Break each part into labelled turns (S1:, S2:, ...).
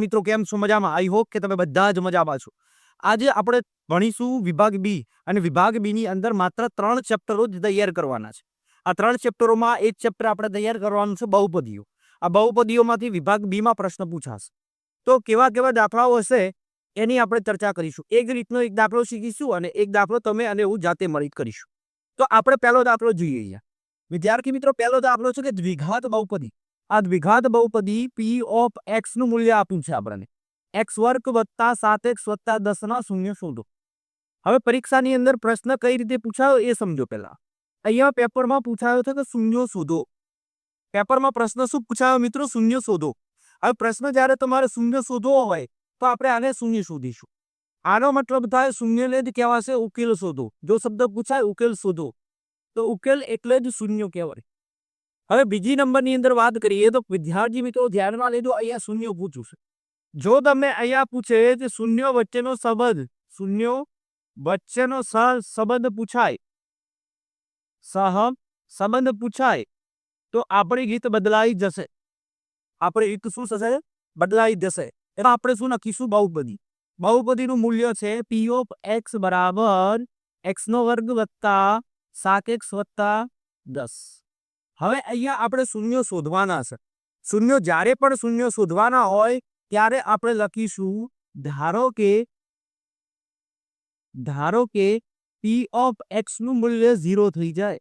S1: મિત્રો, કેમ છો મજામાં? આઈ હોપ કે તમે બધા જ મજામાં છો. આજે આપણે ભણીશું વિભાગ બી અને વિભાગ બી ની અંદર માત્ર ત્રણ ચેપ્ટરો જ તૈયાર કરવાના છે. આ ત્રણ ચેપ્ટરોમાં એક ચેપ્ટર આપણે તૈયાર કરવાનું છે બહુપદીઓ. આ બહુપદીઓમાંથી વિભાગ બીમાં પ્રશ્ન પૂછાશે. તો કેવા કેવા દાખલાઓ હશે એની આપણે ચર્ચા કરીશું. એક રીતનો એક દાખલો શીખીશું અને એક દાખલો તમે અને હું જાતે મળી કરીશું. તો આપણે પહેલો દાખલો જોઈએ વિદ્યાર્થી મિત્રો, પહેલો દાખલો છે કે દ્વિઘાત બહુપદી. આ દ્વિઘાત બહુપદી પી ઓફ એક્સનું મૂલ્ય આપ્યું છે આપણને. એક્સ વર્ગ વત્તા સાત એક્સ વત્તા દસ ના શૂન્ય શોધો. હવે પરીક્ષાની અંદર પ્રશ્ન કઈ રીતે પૂછાયો એ સમજો પહેલા. અહીંયા પેપરમાં પૂછાયો છે કે શૂન્યો શોધો. પેપરમાં પ્રશ્ન શું પૂછાયો મિત્રો? શૂન્ય શોધો. હવે પ્રશ્ન જ્યારે તમારે શૂન્ય શોધવો હોય, તો આપણે આને શૂન્ય શોધીશું. આનો મતલબ થાય શૂન્યને જ કહેવાશે ઉકેલ શોધો. જો શબ્દ પૂછાય ઉકેલ શોધો. તો ઉકેલ એટલે જ શૂન્ય કહેવાય. હવે બીજી નંબરની અંદર વાત કરીએ તો વિદ્યાર્થી મિત્રો ધ્યાનમાં લેજો, અહીંયા શૂન્ય પૂછું છે. જો તમે અહીંયા પૂછે કે શૂન્ય વચ્ચેનો સંબંધ, શૂન્યો વચ્ચેનો સંબંધ પૂછાય સહ સંબંધ પૂછાય, તો આપણી ગીત બદલાઈ જશે. આપણે ગીત શું થશે? બદલાઈ જશે. એમાં આપણે શું નક્કીશું બહુપદી. બહુપદીનું મૂલ્ય છે પી ઓફ એક્સ બરાબર એક્સનો વર્ગ વત્તા સાત એક્સ વત્તા દસ. હવે અહીંયા આપણે શૂન્ય શોધવાના છે. શૂન્યો જ્યારે પણ શૂન્ય શોધવાના હોય, ત્યારે આપણે લખીશું, ધારો કે ધારો કે પી ઓફ એક્સનું મૂલ્ય ઝીરો થઈ જાય.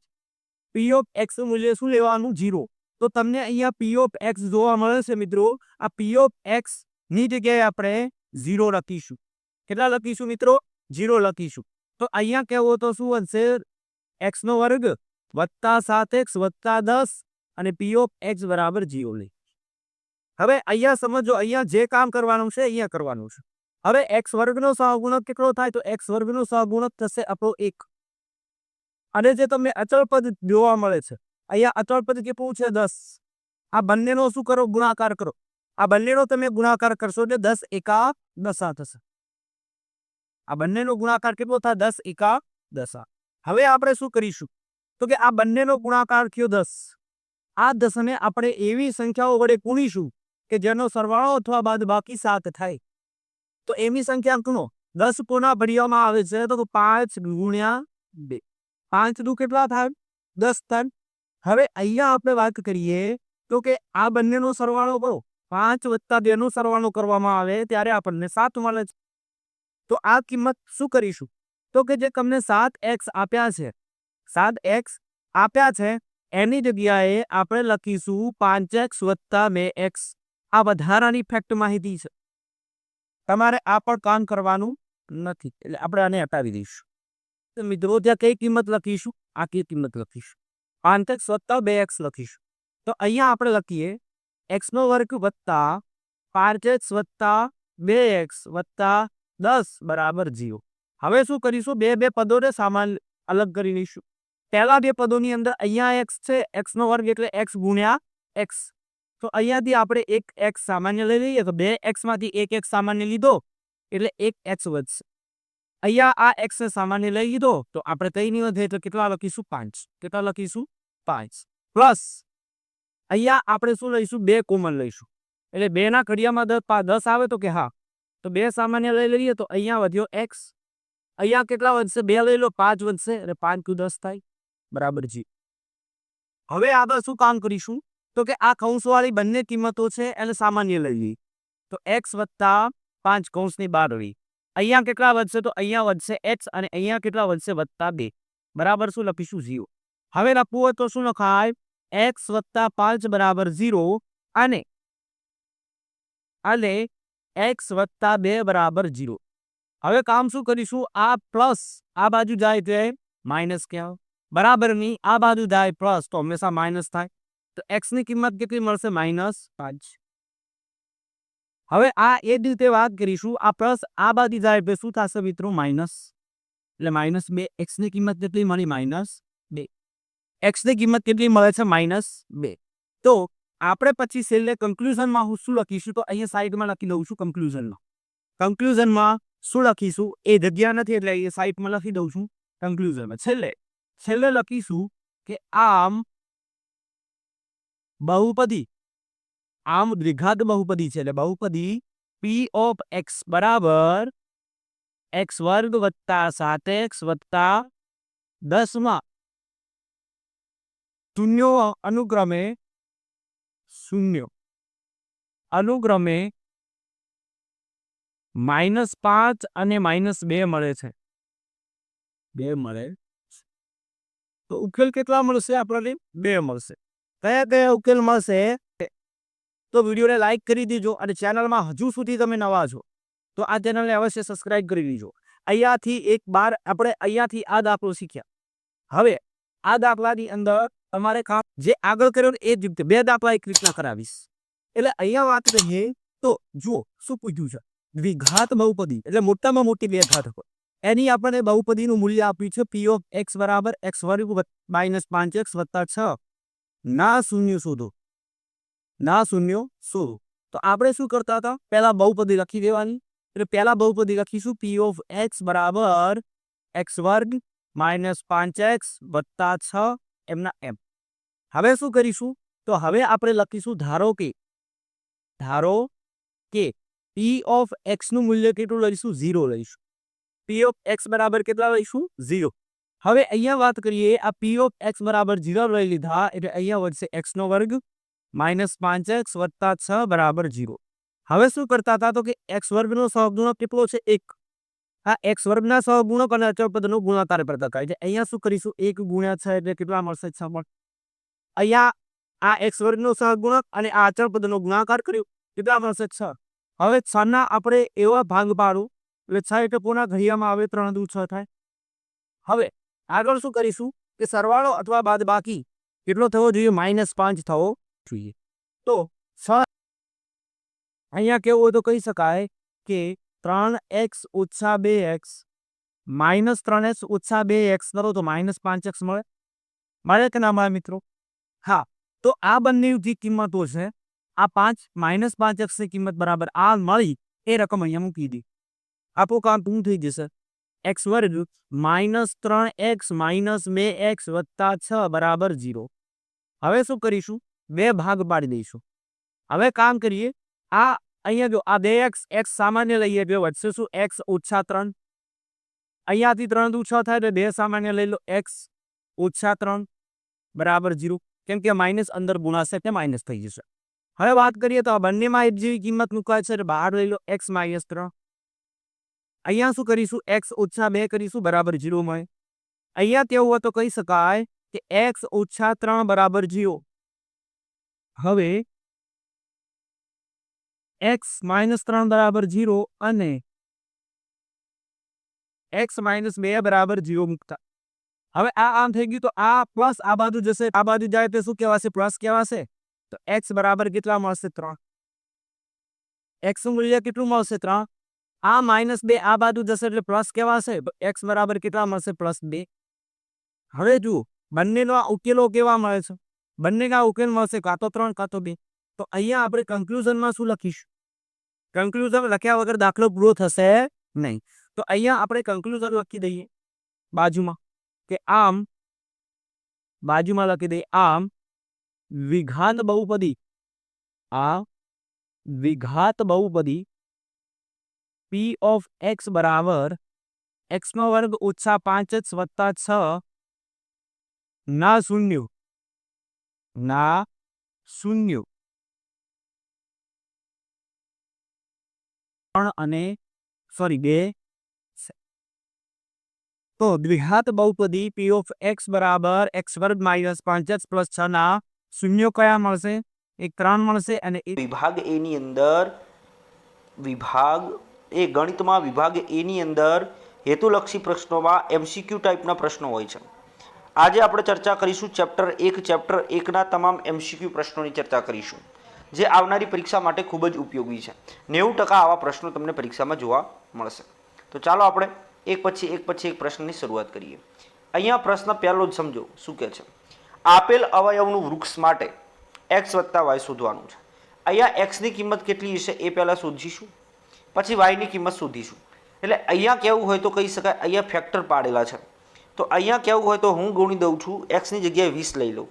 S1: પી ઓફ એક્સનું મૂલ્ય શું લેવાનું? ઝીરો. તો તમને અહીંયા પી ઓફ એક્સ જોવા મળે છે મિત્રો. આ પી ઓફ એક્સની જગ્યાએ આપણે ઝીરો લખીશું. કેટલા લખીશું મિત્રો? ઝીરો લખીશું. તો અહીંયા કહેવો તો શું બનશે એક્સ નો વર્ગ વત્તા સાત એક્સ વત્તા દસ અને પી ઓફ એક્સ બરાબર જીઓ લે હવે અહીંયા સમજો, અહીંયા જે કામ કરવાનું છે, અહીંયા કરવાનું છે. હવે એક્સ વર્ગનો સહગુણક કેટલો થાય? તો એક્સ વર્ગનો સહગુણક થશે આપણો એક. અને જે તમને અચળ પદ જોવા મળે છે, અહીંયા અચળ પદ કેટલું છે? દસ. આ બંનેનો શું કરો? ગુણાકાર કરો. આ બંનેનો તમે ગુણાકાર કરશો એટલે દસ એકા દસા થશે. આ બંનેનો ગુણાકાર કેટલો થાય? દસ એકા દસા. હવે આપણે શું કરીશું? તો કે આ બંનેનો ગુણાકાર થયો દસ. આ દસને આપણે એવી સંખ્યાઓ વડે ગુણીશું કે જેનો સરવાળો અથવા બાદ બાકી સાત થાય. તો એવી સંખ્યા ગણો. દસ કોના ભર્યામાં આવે છે? તો પાંચ ગુણ્યા બે. પાંચ દુ કેટલા થાય? દસ થાય. હવે અહીંયા આપણે વાત કરીએ તો કે આ બંનેનો સરવાળો કરો પાંચ વત્તા બે સરવાળો કરવામાં આવે ત્યારે આપણને સાત મળે છે. તો આ કિંમત શું કરીશું? તો કે જે તમને સાત એક્સ આપ્યા છે સાત એક્સ આપ્યા છે. એની જગ્યાએ આપણે લખીશું પાંચ એક્સ વત્તા બે એક્સ. આ વધારાની ફેક્ટ માહિતી છે. તમારે આ પણ કામ કરવાનું નથી. એટલે આપણે આને હટાવી દઈશું. મિત્રો, ત્યાં કઈ કિંમત લખીશું? આ કઈ કિંમત લખીશું? પાંચ એક્સ વત્તા બે એક્સ લખીશું. તો અહીંયા આપણે લખીએ. એક્સનો વર્ગ વત્તા પાંચ એક્સ વત્તા બે એક્સ વત્તા દસ બરાબર જીરો હવે શું કરીશું? બે બે પદોને સામાન અલગ કરી લઈશું. પહેલા બે પદોની અંદર અહીંયા એક્સ છે એક્સ નો વર્ગ એટલે એક્સ ગુણ્યા એક્સ તો અહીંયાથી આપણે એક એક્સ સામાન્ય લઈ લઈએ તો બે એક્સમાંથી એક એક્સ સામાન્ય લીધો, એટલે એક એક્સ વધશે. અહીંયા આ એક્સ સામાન્ય લઈ લીધો, તો આપણે કઈ નહીં વધે એટલે કેટલા લખીશું? પાંચ. કેટલા લખીશું? પાંચ. પ્લસ અહીંયા આપણે શું લઈશું? બે કોમન લઈશું. એટલે બેના ઘડિયામાં દસ દસ આવે તો કે હા. તો બે સામાન્ય લઈ લઈએ તો અહીંયા વધ્યો એક્સ અહીંયા કેટલા વધશે? બે લઈ લો, પાંચ વધશે અને પાંચ કુ દસ થાય. બરાબર જી. હવે આગળ શું કામ કરીશું? તો કે આ કૌંસવાળી બંને કિંમતો છે એને સામાન્ય લઈ લઈએ. તો એક્સ વત્તા પાંચ કૌંસની બાર રહી. અહીંયા કેટલા વધશે? તો અહીંયા વધશે એક્સ અને અહીંયા કેટલા વધશે? વત્તા બે. બરાબર શું લખીશું? ઝીરો. હવે લખવું હોય તો શું લખાય? એક્સ વત્તા પાંચ બરાબર ઝીરો અને અને એક્સ વત્તા બે બરાબર ઝીરો. હવે કામ શું કરીશું? આ પ્લસ આ બાજુ જાય તો માઇનસ કહેવાય બરાબરની, આ બાજુ જાય પ્લસ તો હંમેશા માઇનસ થાય. તો એક્સની કિંમત કેટલી મળશે? માઇનસ પાંચ. હવે આ એ જ રીતે વાત કરીશું, આ પ્લસ આ બાજુ જાય એટલે શું થશે મિત્રો? માઇનસ. એટલે માઇનસ બે એક્સની કિંમત કેટલી મળી? માઇનસ બે. એક્સની કિંમત કેટલી મળે છે? માઇનસ બે. તો આપણે પછી છેલ્લે કન્ક્લુઝનમાં હું શું લખીશું? તો અહીંયા સાઈડમાં લખી દઉં છું કન્ક્લુઝનમાં કન્ક્લુઝનમાં શું લખીશું? એ જગ્યા નથી એટલે એ સાઈડમાં લખી દઉં છું કન્ક્લુઝનમાં છેલ્લે છેલ્લે લખીશું કે આમ બહુપદી. આમ દ્વિઘાત બહુપદી છે એટલે બહુપદી પી ઓફ એક્સ બરાબર એક્સ વર્ગ વત્તા સાત એક્સ વત્તા દસમાં શૂન્યો અનુક્રમે શૂન્ય. અનુક્રમે માઇનસ પાંચ અને માઇનસ બે મળે છે. બે મળે. તો ઉકેલ કેટલા મળશે આપણને બે મળશે. કયા કયા ઉકેલ મળશે? તો વિડીયોને લાઇક કરી દીજો અને ચેનલમાં હજુ સુધી તમે નવા છો, તો આ ચેનલને અવશ્ય સબસ્ક્રાઇબ કરી દીજો અહીંયાથી એક બાર આપણે અહીંયાથી આ દાખલો શીખ્યા. હવે આ દાખલાની અંદર તમારે જે આગળ કર્યો એ જ રીતે બે દાખલા એક રીતના કરાવીશ. એટલે અહીંયા વાત કરીએ તો જુઓ શું પૂછ્યું છે. દ્વિઘાત બહુપદી, એટલે મોટામાં મોટી બે ઘાત હોય. એની આપણને બહુપદીનું મૂલ્ય આપ્યું છે પી ઓફ એક્સ બરાબર એક્સ વર્ગ માઇનસ પાંચ એક્સ વત્તા છ. ના શૂન્ય શોધો. ના શૂન્ય શોધો. તો આપણે શું કરતા હતા? પહેલા બહુપદી લખી દેવાની. એટલે પહેલા બહુપદી લખીશું પી ઓફ એક્સ બરાબર એક્સ વર્ગ માઇનસ પાંચ એક્સ વત્તા છ એમના એમ હવે શું કરીશું? તો હવે આપણે લખીશું ધારો કે ધારો કે પી ઓફ એક્સનું મૂલ્ય કેટલું લઈશું? ઝીરો લઈશું. પી ઓફ એક્સ બરાબર કેટલા લઈશું? ઝીરો હવે અહીંયા વાત કરીએ, આ પી ઓફ એક્સ બરાબર ઝીરો લઈ લીધા, એટલે અહીંયા વધશે એક્સ નો વર્ગ માઇનસ પાંચ એક્સ વત્તા છ બરાબર ઝીરો હવે શું કરતા હતા તો કે એક્સ વર્ગનો સહગુણક કેટલો છે? એક. આ એક્સ વર્ગના સહગુણક અને અચળ પદનો ગુણાકાર કરતા થાય છે અહીંયા શું કરીશું? એક ગુણ્યા છ એટલે કેટલા મળશે? છ પણ અહીંયા આ એક્સ વર્ગનો સહગુણક અને આ અચળ પદનો ગુણાકાર કર્યો. કેટલા મળશે? છ. હવે છ ના આપણે એવા ભાગ પાડું. એટલે છ એટલે પૂર્ણ ઘડિયામાં આવે, ત્રણ દુ છ થાય. હવે, આગળ શું કરીશું? કે સરવાળો અથવા બાદ બાકી કેટલો થવો જોઈએ? માઇનસ પાંચ થવો જોઈએ. તો છ અહીંયા કેવું હોય તો કહી શકાય કે ત્રણ એક્સ ઓછા બે એક્સ માઇનસ ત્રણ એક્સ ઓછા બે એક્સ કરો તો માઇનસ પાંચ એક્સ મળે. મળે કે ના મળે મિત્રો? હા, તો આ બંને જે કિંમતો છે. આ પાંચ માઇનસ પાંચ એક્સની કિંમત બરાબર આ મળી એ રકમ અહીંયા મૂકી દી. આપો કામ શું થઈ જશે. એક્સ વર્ગ માઇનસ ત્રણ એક્સ માઇનસ બે એક્સ વત્તા છ બરાબર ઝીરો. હવે શું કરીશું? બે ભાગ પાડી દઈશું. હવે કામ કરીએ. આ અહીંયા જો, આ બે એક્સ એક્સ સામાન્ય લઈએ બે વધશે શું? એક્સ ઓછા ત્રણ. અહીંયાથી ત્રણ દુ છ થાય તો બે સામાન્ય લઈ લો. એક્સ ઓછા ત્રણ બરાબર ઝીરો. કેમ કે માઇનસ અંદર ગુણાશે એટલે માઇનસ થઈ જશે. હવે વાત કરીએ તો આ બંનેમાં એક જેવી કિંમત મૂકવા છે બહાર લઈ લો. એક્સ માઇનસ ત્રણ. અહીંયા શું કરીશું? એક્સ ઓછા બે કરીશું, બરાબર જીરો મળે. અહીંયા તેવું હોય તો કહી શકાય કે એક્સ ઓછા ત્રણ બરાબર જીરો. હવે એક્સ માઇનસ ત્રણ બરાબર જીરો અને એક્સ માઇનસ બે બરાબર જીરો મૂકતા. હવે આ આમ થઈ ગયું તો આ પ્લસ આ બાજુ જશે, આ બાજુ જાય તો શું કહેવાશે? પ્લસ કહેવાશે? તો એક્સ બરાબર કેટલા મળશે? ત્રણ. એક્સનું મૂલ્ય કેટલું મળશે? ત્રણ. આ માઇનસ બે, આ બાજુ જશે એટલે પ્લસ કહેવાશે એક્સ બરાબર કેટલા મળશે? પ્લસ બે. હવે જુઓ, બંનેનો ઉકેલો કેવા મળે છે? બંનેના ઉકેલ મળશે કાં તો ત્રણ, કાં તો બે. તો અહીંયા આપણે કન્ક્લુઝનમાં શું લખીશું? કન્ક્લુઝન લખ્યા વગર દાખલો પૂરો થશે નહીં. તો અહીંયા આપણે કન્ક્લુઝન લખી દઈએ બાજુમાં કે આમ, બાજુમાં લખી દઈએ આમ, વિઘાત બહુપદી, આ વિઘાત બહુપદી પી ઓફ એક્સ બરાબર એક્સનો વર્ગ ઓછા પાંચ જ વત્તા છ. ના શૂન્ય. ના શૂન્ય. ત્રણ અને સોરી બે. તો દ્વિઘાત બહુપદી પી ઓફ એક્સ બરાબર એક્સ વર્ગ માઇનસ પાંચ એક્સ પ્લસ છ ના શૂન્યો કયા મળશે? એક ત્રણ મળશે અને
S2: વિભાગ એની અંદર વિભાગ એ ગણિતમાં વિભાગ એની અંદર હેતુલક્ષી પ્રશ્નોમાં એમસીક્યુ ટાઈપના પ્રશ્નો હોય છે. આજે આપણે ચર્ચા કરીશું ચેપ્ટર એક, ચેપ્ટર એકના તમામ એમસીક્યુ પ્રશ્નોની ચર્ચા કરીશું, જે આવનારી પરીક્ષા માટે ખૂબ જ ઉપયોગી છે. નેવું ટકા આવા પ્રશ્નો તમને પરીક્ષામાં જોવા મળશે. તો ચાલો આપણે એક પછી એક પછી એક પ્રશ્નની શરૂઆત કરીએ. અહીંયા પ્રશ્ન પહેલો જ સમજો, શું કહે છે? આપેલ અવયવનું વૃક્ષ માટે એક્સ વત્તા વાય શોધવાનું છે. અહીંયા એક્સની કિંમત કેટલી હશે એ પહેલાં શોધીશું. પછી વાયની કિંમત શોધીશું. એટલે અહીંયા કેવું હોય તો કહી શકાય, અહીંયા ફેક્ટર પાડેલા છે. તો અહીંયા કેવું હોય તો હું ગુણી દઉં છું એક્સની જગ્યાએ વીસ લઈ લઉં.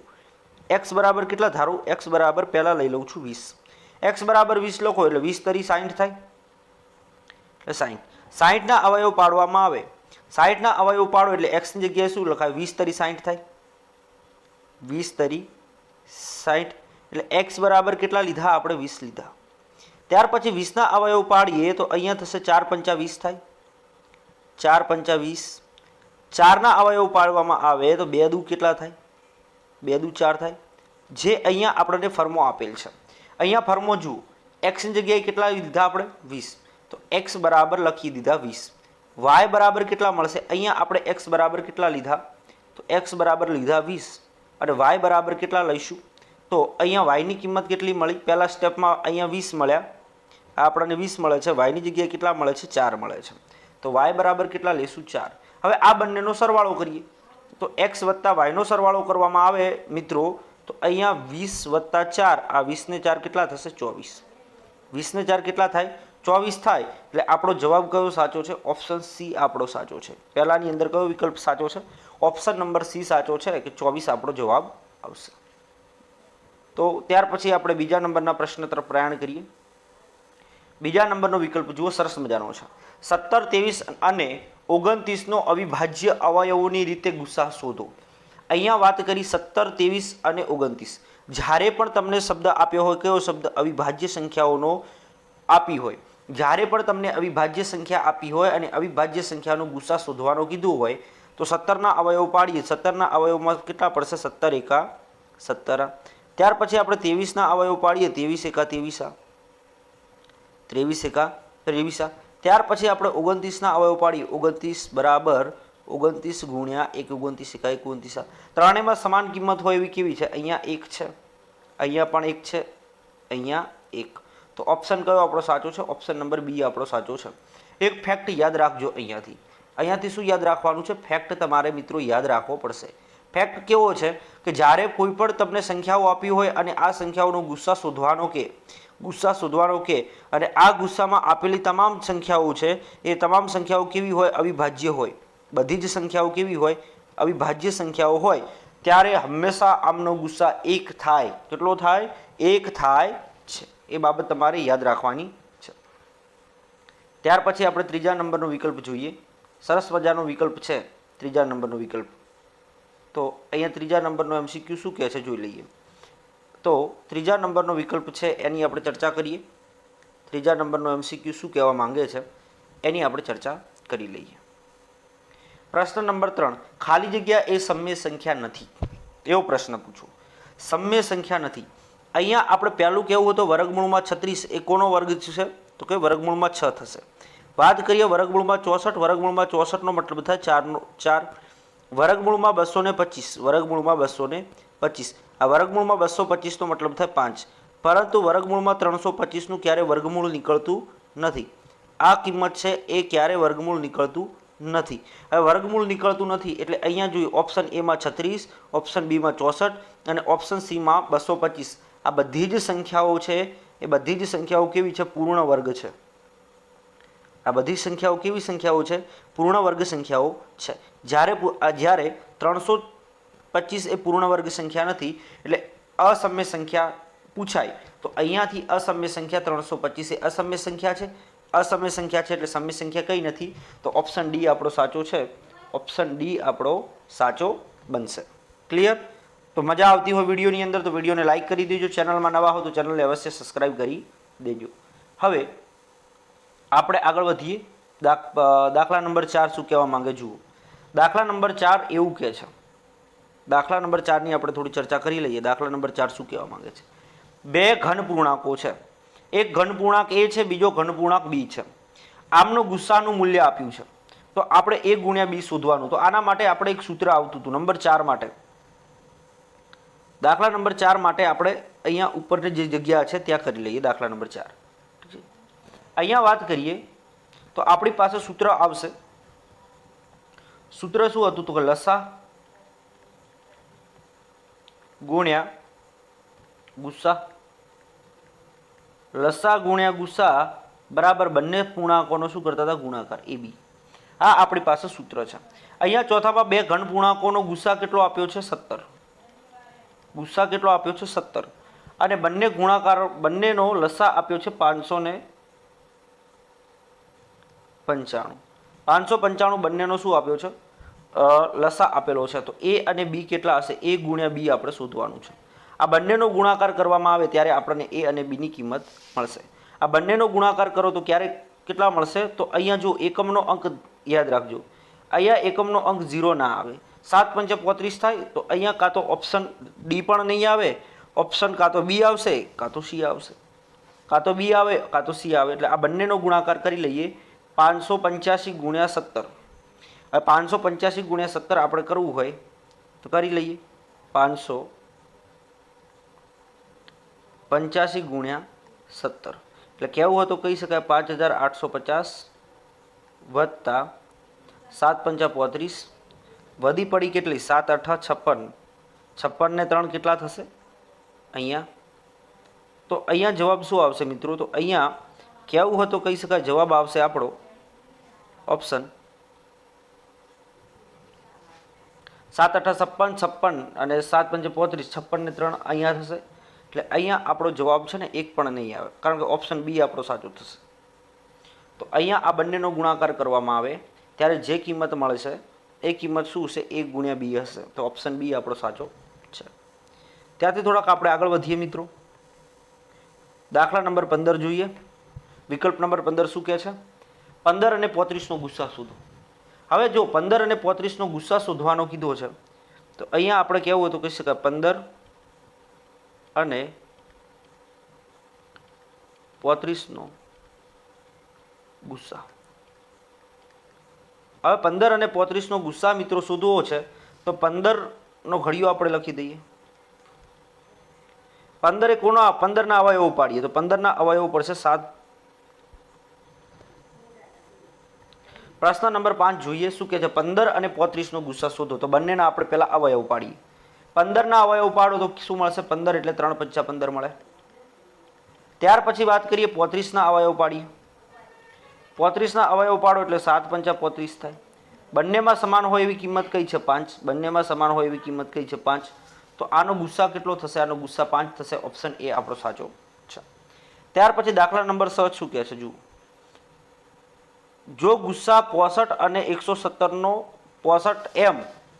S2: એક્સ બરાબર કેટલા ધારો એક્સ બરાબર પહેલાં લઈ લઉં છું વીસ. એક્સ બરાબર વીસ લખો એટલે વીસ તરી સાઠ થાય. એટલે સાઠ સાહીઠના અવયવ પાડવામાં આવે. સાઠના અવયવ પાડો એટલે એક્સની જગ્યાએ શું લખાય? વીસ તરી સાઠ થાય. વીસ તરી સાહીઠ એટલે એક્સ બરાબર કેટલા લીધા? આપણે વીસ લીધા. ત્યાર પછી વીસના અવયવ પાડીએ તો અહીંયા થશે ચાર પંચા વીસ થાય. ચાર પંચા વીસ. ચારના અવયવ પાડવામાં આવે તો બે દુ કેટલા થાય? બે દુ ચાર થાય. જે અહીંયા આપણને ફર્મો આપેલ છે. અહીંયા ફર્મો જુઓ. એક્સની જગ્યાએ કેટલા લીધા આપણે? વીસ. તો એક્સ બરાબર લખી દીધા વીસ. વાય બરાબર કેટલા મળશે? અહીંયા આપણે એક્સ બરાબર કેટલા લીધા? તો એક્સ બરાબર લીધા વીસ. અને વાય બરાબર કેટલા લઈશું? તો અહીંયા વાયની કિંમત કેટલી મળી? પહેલાં સ્ટેપમાં અહીંયા વીસ મળ્યા. આપણને વીસ મળે છે, વાયની જગ્યાએ કેટલા મળે છે, ચાર મળે છે. તો વાય બરાબર કેટલા લેશું? ચાર. હવે આ બંનેનો સરવાળો કરીએ. તો એક્સ વત્તા વાયનો સરવાળો કરવામાં આવે મિત્રો, તો અહીંયા વીસ વત્તા ચાર, આ વીસને ચાર કેટલા થશે? ચોવીસ. વીસને ચાર કેટલા થાય? ચોવીસ થાય. એટલે આપણો જવાબ કયો સાચો છે? ઓપ્શન સી આપણો સાચો છે. પહેલાંની અંદર કયો વિકલ્પ સાચો છે? ઓપ્શન નંબર સી સાચો છે કે ચોવીસ આપણો જવાબ આવશે. તો ત્યાર પછી આપણે બીજા નંબરના પ્રશ્ન તરફ પ્રયાણ કરીએ. બીજા નંબરનો વિકલ્પ જુઓ, સરસ મજાનો છે. સત્તર, ત્રેવીસ અને ઓગણત્રીસનો અવિભાજ્ય અવયવોની રીતે ગુસ્સા શોધો. અહીંયા વાત કરી સત્તર, ત્રેવીસ અને ઓગણત્રીસ. જ્યારે પણ તમને શબ્દ આપ્યો હોય, કયો શબ્દ? અવિભાજ્ય સંખ્યાઓનો આપી હોય. જ્યારે પણ તમને અવિભાજ્ય સંખ્યા આપી હોય અને અવિભાજ્ય સંખ્યાનો ગુસ્સા શોધવાનો કીધું હોય, તો સત્તરના અવયવ પાડીએ. સત્તરના અવયવમાં કેટલા પડશે? સત્તર એકા સત્તર. ત્યાર પછી આપણે ત્રેવીસના અવયવ પાડીએ. ત્રેવીસ એકા ત્રેવીસા ત્રેવીસ એકા ત્રેવીસા ત્યાર પછી આપણે ઓગણત્રીસના અવયવ પાડીએ. ઓગણત્રીસ બરાબર ઓગણત્રીસ ગુણ્યા એક, ઓગણત્રીસ એકા એક, ઓગણત્રીસ ત્રણેયમાં સમાન કિંમત હોય એવી કેવી છે? અહીંયા એક છે. અહીંયા પણ એક છે. અહીંયા એક. તો ઓપ્શન કયો આપણો સાચો છે? ઓપ્શન નંબર બી આપણો સાચો છે. એક ફેક્ટ યાદ રાખજો અહીંયાથી. અહીંયાથી શું યાદ રાખવાનું છે? ફેક્ટ તમારે મિત્રો યાદ રાખવો પડશે. ફેક્ટ કેવો છે કે જ્યારે કોઈ પણ તમને સંખ્યાઓ આપી હોય અને આ સંખ્યાઓનો ગુસ્સા શોધવાનો કે, ગુસ્સા શોધવાનો કે, અને આ ગુસ્સામાં આપેલી તમામ સંખ્યાઓ છે, એ તમામ સંખ્યાઓ કેવી હોય? અવિભાજ્ય હોય. બધી જ સંખ્યાઓ કેવી હોય? અવિભાજ્ય સંખ્યાઓ હોય. ત્યારે હંમેશા આમનો ગુસ્સા એક થાય. કેટલો થાય? એક થાય છે. એ બાબત તમારે યાદ રાખવાની છે. ત્યાર પછી આપણે ત્રીજા નંબરનો વિકલ્પ જોઈએ. સરસ મજાનો વિકલ્પ છે ત્રીજા નંબરનો વિકલ્પ. તો અહીંયા ત્રીજા નંબરનો એમસીક્યુ શું કહે છે જોઈ લઈએ. તો ત્રીજા નંબરનો વિકલ્પ છે, એની આપણે ચર્ચા કરીએ. ત્રીજા નંબરનો એમસીક્યુ શું કહેવા માંગે છે, એની આપણે ચર્ચા કરી લઈએ. પ્રશ્ન નંબર ત્રણ, ખાલી જગ્યા એ સમય સંખ્યા નથી? એવો પ્રશ્ન પૂછો. સમય સંખ્યા નથી. અહીંયા આપણે પહેલું કહેવું હતું વર્ગમૂળમાં છત્રીસ એ કોનો વર્ગ છે? તો કે વર્ગમૂળમાં છ થશે. વાત કરીએ વર્ગમૂળમાં ચોસઠ, વર્ગમૂળમાં ચોસઠનો મતલબ થાય ચારનો, ચાર વર્ગમૂળમાં બસો ને પચીસ, વર્ગમૂળમાં બસો ને પચીસ. આ વર્ગમૂળમાં બસો પચીસનો મતલબ થાય પાંચ. પરંતુ વર્ગમૂળમાં ત્રણસો પચીસનું ક્યારે વર્ગમૂળ નીકળતું નથી? આ કિંમત છે એ ક્યારે વર્ગમૂળ નીકળતું નથી? હવે વર્ગમૂળ નીકળતું નથી એટલે અહીંયા જોઈએ ઓપ્શન એમાં છત્રીસ, ઓપ્શન બીમાં ચોસઠ અને ઓપ્શન સીમાં બસો પચીસ. આ બધી જ સંખ્યાઓ છે, એ બધી જ સંખ્યાઓ કેવી છે? પૂર્ણ વર્ગ છે. આ બધી સંખ્યાઓ કેવી સંખ્યાઓ છે? પૂર્ણ વર્ગ સંખ્યાઓ છે. જ્યારે જ્યારે ત્રણસો પચીસ એ પૂર્ણ વર્ગ સંખ્યા નથી, એટલે અસમ્ય સંખ્યા પૂછાય, તો અહીંયાથી અસમ્ય સંખ્યા ત્રણસો પચીસ એ અસમ્ય સંખ્યા છે. અસમ્ય સંખ્યા છે એટલે સમ્ય સંખ્યા કઈ નથી, તો ઓપ્શન ડી આપણો સાચો છે. ઓપ્શન ડી આપણો સાચો બનશે. ક્લિયર? તો મજા આવતી હોય વિડીયોની અંદર, તો વિડીયોને લાઇક કરી દેજો. ચેનલમાં નવા હો તો ચેનલને અવશ્ય સબસ્ક્રાઇબ કરી દેજો. હવે આપણે આગળ વધીએ. દાખ દાખલા નંબર ચાર શું કહેવા માંગે જુઓ દાખલા નંબર ચાર એવું કહે છે. દાખલા નંબર ચારની આપણે થોડી ચર્ચા કરી લઈએ. દાખલા નંબર ચાર શું કહેવા માંગે છે? બે ઘન પૂર્ણાંકો છે. એક ઘન પૂર્ણાંક એ છે, બીજો ઘન પૂર્ણાંક બી છે. આમનું ગુસ્સાનું મૂલ્ય આપ્યું છે. તો આપણે એ ગુણ્યા બી શોધવાનું. તો આના માટે આપણે એક સૂત્ર આવતું હતું, નંબર ચાર માટે. દાખલા નંબર ચાર માટે આપણે અહીંયા ઉપરની જે જગ્યા છે, ત્યાં કરી લઈએ દાખલા નંબર ચાર. અહીંયા વાત કરીએ તો આપણી પાસે સૂત્ર આવશે. સૂત્ર શું હતું તો કે લસા ગુણ્યા ગુસ્સા. લસા ગુણ્યા ગુસ્સા બરાબર બંને પૂર્ણાંકોનો શું કરતા હતા? ગુણાકાર, એ બી. આ આપણી પાસે સૂત્ર છે. અહીંયા ચોથામાં બે ઘન પૂર્ણાંકોનો ગુસ્સા કેટલો આપ્યો છે? સત્તર. ગુસ્સા કેટલો આપ્યો છે? સત્તર. અને બંને ગુણાકાર, બંનેનો લસા આપ્યો છે પાંચસો ને પંચાણું. પાંચસો પંચાણું બંનેનો શું આપ્યો છે? લસા આપેલો છે. તો એ અને બી કેટલા હશે? એ ગુણ્યા બી આપણે શોધવાનું છે. આ બંનેનો ગુણાકાર કરવામાં આવે ત્યારે આપણને એ અને બીની કિંમત મળશે. આ બંનેનો ગુણાકાર કરો તો ક્યારે કેટલા મળશે? તો અહીંયા જો એકમનો અંક યાદ રાખજો. અહીંયા એકમનો અંક ઝીરો ના આવે. સાત પંચે પોત્રીસ થાય તો અહીંયા કાં તો ઓપ્શન ડી પણ નહીં આવે. ઓપ્શન કાં તો બી આવશે, કાં તો સી આવશે. કાં તો બી આવે, કાં તો સી આવે. એટલે આ બંનેનો ગુણાકાર કરી લઈએ. પાંચસો પંચ્યાસી ગુણ્યા સત્તર. હવે પાંચસો પંચ્યાસી ગુણ્યા સત્તર આપણે કરવું હોય તો કરી લઈએ. પાંચસો પંચ્યાસી ગુણ્યા સત્તર. એટલે કેવું હતું કહી શકાય પાંચ હજાર આઠસો પચાસ વત્તા સાત પંચા પોત્રીસ. વધી પડી કેટલી? સાત અઠા છપ્પન. છપ્પન ને ત્રણ કેટલા થશે? અહીંયા. તો અહીંયા જવાબ શું આવશે મિત્રો? તો અહીંયા કેવું હતો કહી શકાય જવાબ આવશે આપણો ઓપ્શન સાત અઠા છપ્પન છપ્પન અને સાત, પંચે, પોત્રીસ, છપ્પન ને ત્રણ અહીંયા થશે. એટલે અહીંયા આપણો જવાબ છે ને એક પણ નહીં આવે. કારણ કે ઓપ્શન બી આપણો સાચો થશે. તો અહીંયા આ બંનેનો ગુણાકાર કરવામાં આવે. ત્યારે જે કિંમત મળે છે, એ કિંમત શું છે? એક ગુણ્યા બી હશે. તો ઓપ્શન બી આપણો સાચો છે. ત્યાંથી થોડાક આપણે આગળ વધીએ મિત્રો. દાખલા નંબર પંદર જોઈએ. વિકલ્પ નંબર પંદર શું કહે છે? પંદર અને પોત્રીસનો ગુસ્સા શોધો. હવે જો પંદર અને પોત્રીસનો ગુસ્સા શોધવાનો કીધો છે, તો અહીંયા આપણે કેવું હતું કહી શકાય પંદર અને પોત્રીસનો ગુસ્સા. હવે પંદર અને પોત્રીસનો ગુસ્સા મિત્રો શોધવો છે, તો પંદરનો ઘડિયો આપણે લખી દઈએ. પંદરે કોનો પંદરના અવયવો પાડીએ તો પંદરના અવયવો પડશે સાત પ્રશ્ન નંબર પાંચ, જોઈએ શું કે છે? પંદર અને પોત્રીસનો ગુસ્સા શોધો. તો બંનેના આપણે પહેલાં અવયવ પાડીએ પંદરના અવયવ પાડો તો શું મળશે? પંદર એટલે ત્રણ પંચા પંદર મળે. ત્યાર પછી વાત કરીએ પોત્રીસના અવયવ પાડીએ પોત્રીસના અવયવ પાડો એટલે સાત પંચા પોત્રીસ થાય. બંનેમાં સમાન હોય એવી કિંમત કઈ છે? પાંચ. બંનેમાં સમાન હોય એવી કિંમત કઈ છે? પાંચ. તો આનો ગુસ્સા કેટલો થશે? આનો ગુસ્સા પાંચ થશે. ઓપ્શન એ આપણો સાચો છે. ત્યાર પછી દાખલા નંબર છ શું કહે છે? જુઓ. જો ગુસ્સા પોસઠ અને એકસો સત્તરનો પોસઠ એમ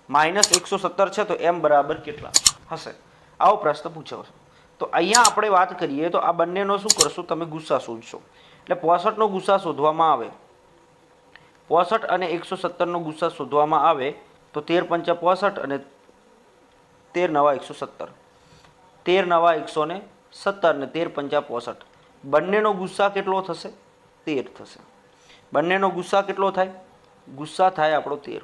S2: માઇનસ એકસો સત્તર છે, તો એમ બરાબર કેટલા હશે? આવો પ્રશ્ન પૂછ્યો છે. તો અહીંયા આપણે વાત કરીએ, તો આ બંનેનો શું કરશો? તમે ગુસ્સા શોધશો. એટલે પોસઠનો ગુસ્સા શોધવામાં આવે. પોસઠ અને એકસો સત્તરનો ગુસ્સા શોધવામાં આવે, તો તેર પંચા પોસઠ અને તેર નવા એકસો સત્તર. તેર નવા એકસો ને સત્તર ને તેર પંચા પોસઠ. બંનેનો ગુસ્સા કેટલો થશે? તેર થશે. બંનેનો ગુસ્સા કેટલો થાય? ગુસ્સા થાય આપણો તેર.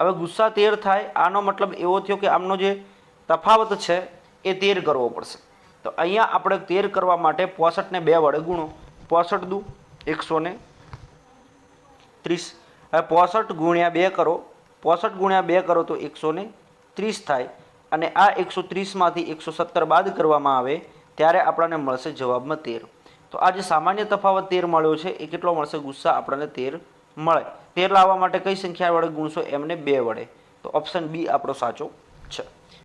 S2: હવે ગુસ્સા તેર થાય, આનો મતલબ એવો થયો કે આમનો જે તફાવત છે એ તેર કરવો પડશે. તો અહીંયા આપણે તેર કરવા માટે પોસઠને બે વડે ગુણો. પોસઠ દુ, એકસો ને ત્રીસ. હવે પોસઠ ગુણ્યા બે કરો. પોસઠ ગુણ્યા બે કરો તો એકસો ને ત્રીસ થાય. અને આ એકસો ત્રીસમાંથી એકસો સત્તર બાદ કરવામાં આવે, ત્યારે આપણને મળશે જવાબમાં તેર. તો આ જે સામાન્ય તફાવત તેર મળ્યો છે. એ કેટલો મળશે? ગુસ્સા આપણને તેર મળે. તેર લાવવા માટે કઈ સંખ્યા વડે ગુણશો એમને બે વડે? તો ઓપ્શન બી આપણો સાચો છે.